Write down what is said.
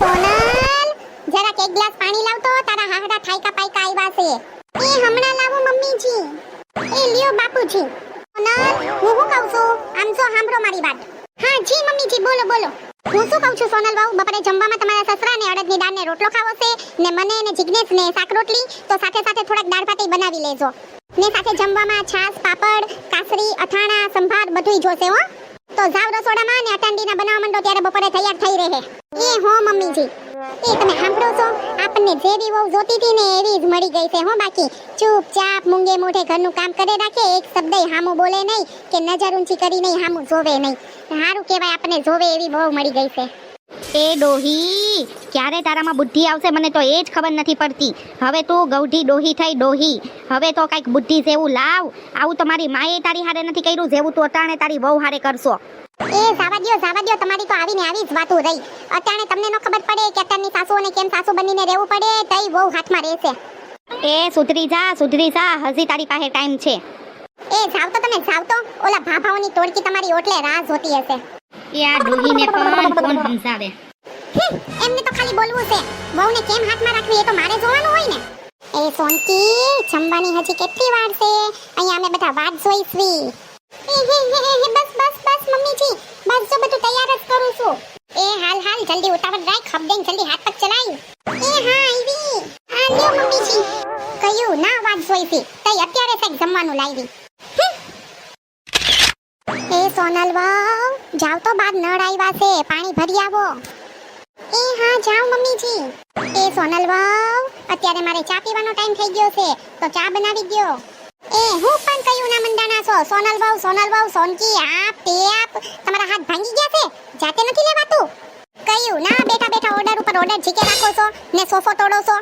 સોનલ અડદની દાળને રોટલો ખાવો છે, ને મને ને જિગ્નેશને શાક રોટલી, તો સાથે સાથે થોડાક દાળ ભાતે બનાવી લેજો. ને સાથે જમવામાં છાશ, પાપડ, કાસરી, અથાણા, સંભાર બધુંય જોશે, હો. તો જાવ રસોડામાં ને અટાંડીના બનાવવા માંડો ત્યારે બપોરે તૈયાર થઈ રહે. એ હો, મમ્મીજી. એ તમે સાંભળો છો? આપણને જેવી વહુ જોતી હતી ને એવી જ મળી ગઈ છે, હો, બાકી. ચૂપચાપ મૂંગે મોઢે ઘરનું કામ કરે રાખે, એક શબ્દ હામું બોલે નહીં કે નજર ઊંચી કરી નહીં, હામું જોવે નહીં. સારું કહેવાય, આપણને જોવે એવી બહુ મળી ગઈ છે. એ ડોહી, ક્યારે તારામાં બુદ્ધિ આવશે મને તો એ જ ખબર નથી પડતી. હવે તું ગૌઢી ડોહી થઈ, ડોહી. હવે તો કાંઈક બુદ્ધિ જેવું લાવ. આવું તો મારી માએ તારી હારે નથી કર્યું, જેવું તું અટાણે તારી બહુ હારે કરશો. એ જાવા દ્યો જાવા દ્યો તમારી તો આવીને આવી જ વાતો રહી. અત્યારે તમને નો ખબર પડે કે અત્યારની સાસુઓને કેમ સાસુ બનીને રહેવું પડે તઈ બહુ હાથમાં રહેશે. એ સુધરી જા સુધરી જા હજી તારી પાસે ટાઈમ છે. એ જાવ તો તમે જાવ તો ઓલા ભાભાઓની તોડકી તમારી ઓટલે રાહ જોતી હશે. એ આ ડોહીને પણ કોણ સમજાવે? એમને તો ખાલી બોલવું છે. બહુને કેમ હાથમાં રાખવી એ તો મારે જોવાનું હોય ને. એ સોનકી જમવાની હજી કેટલી વાર છે? અહીંયા અમે બધા વાત હે, બસ બસ. બસ, મમ્મીજી. બસ, જો બધું તૈયાર જ કરું છું. એ હાલ હાલ, જલ્દી ઉતાવળ રાખ. ખબદેન જલ્દી હાથ પગ ચલાય એ હા આવી આ લ્યો, મમ્મીજી. કયું? ના, વાત જોઈશી તઈ અત્યારે કંઈક જમવાનું લાવી. એ સોનલ વાવ જાવ તો બાદ નળ આવ્યા છે. પાણી ભરી આવો. એ હા, જાવ, મમ્મીજી. એ સોનલ વાવ અત્યારે મારે ચા પીવાનો ટાઈમ થઈ ગયો છે. તો ચા બનાવી દ્યો. એ, હું પણ કયું ના મંડાણા છો? સોનલ વાવ સોનલ વાવ સોનકી, આપ, તે આપ, તમારા હાથ ભાંગી ગયા છે? જાતે નથી લેવાતું? કયું? ના, બેઠા બેઠા ઓર્ડર ઉપર ઓર્ડર જીકે રાખો છો ને સોફો તોડો છો?